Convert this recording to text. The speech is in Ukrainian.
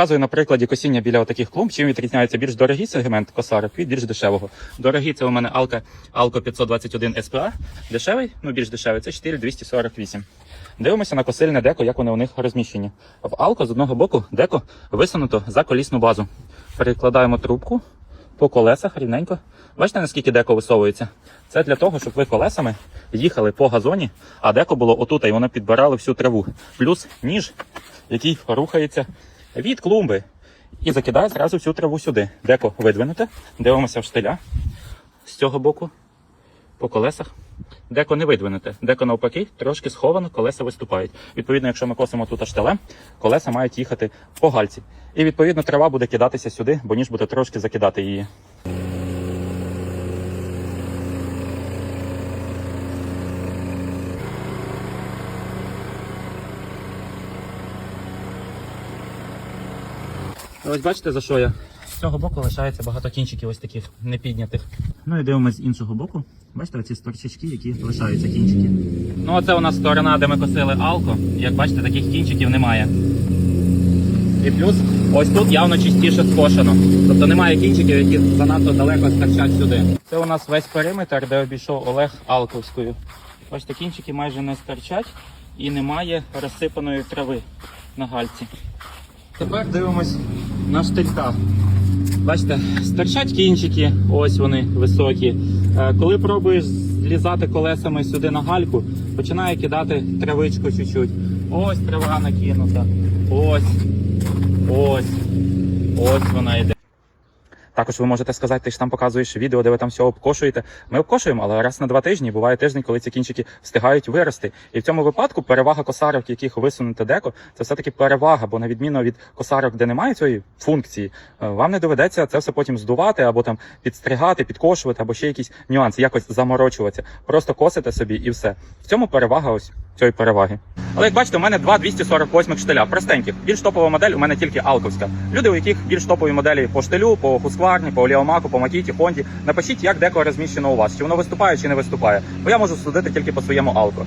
Показую на прикладі косіння біля таких клумб, чим відрізняється більш дорогий сегмент косарок від більш дешевого. Дорогий це у мене Alka Alco 521 SPA. Дешевий, ну більш дешевий, це 4248. Дивимося на косильне деко, як вони у них розміщені. В Alco з одного боку деко висунуто за колісну базу. Перекладаємо трубку по колесах рівненько. Бачите, наскільки деко висовується? Це для того, щоб ви колесами їхали по газоні, а деко було отут, і воно підбирало всю траву. Плюс ніж, який рухається від клумби і закидає зразу всю траву сюди. Деко видвинуте. Дивимося в штиля з цього боку по колесах. Деко не видвинуте, деко навпаки, трошки сховано, колеса виступають. Відповідно, якщо ми косимо тут штилем, колеса мають їхати по гальці. І відповідно трава буде кидатися сюди, бо ніж буде трошки закидати її. Ось бачите, за що я? З цього боку лишається багато кінчиків ось таких непіднятих. Ну і дивимось з іншого боку. Бачите, оці сторчачки, які лишаються кінчики. Ну, оце у нас сторона, де ми косили алко. Як бачите, таких кінчиків немає. І плюс ось тут явно чистіше скошено. Тобто немає кінчиків, які занадто далеко стирчать сюди. Це у нас весь периметр, де обійшов Олег Алковською. Бачите, кінчики майже не стирчать і немає розсипаної трави на гальці. Тепер дивимось на штильках. Бачите, стирчать кінчики, ось вони високі. Е, Коли пробуєш злізати колесами сюди на гальку, починає кидати травичку чуть-чуть. Ось трава накинута. Ось. Ось. Ось вона йде. Також ви можете сказати, ти ж там показуєш відео, де ви там все обкошуєте. Ми обкошуємо, але раз на два тижні буває тиждень, коли ці кінчики встигають вирости. І в цьому випадку перевага косарок, яких висунуте деко, це все-таки перевага, бо на відміну від косарок, де немає цієї функції, е, вам не доведеться це все потім здувати або там підстригати, підкошувати, або ще якісь нюанси, якось заморочуватися. Просто косите собі і все. В цьому перевага ось цієї переваги. Але як бачите, у мене два 248 штиля, простеньких. Більш топова модель у мене тільки алковська. Люди, у яких більш топові моделі по штилю, по хускварні, по оліомаку, по макіті, хонді. Напишіть, як деко розміщено у вас, чи воно виступає, чи не виступає. Бо я можу судити тільки по своєму алко.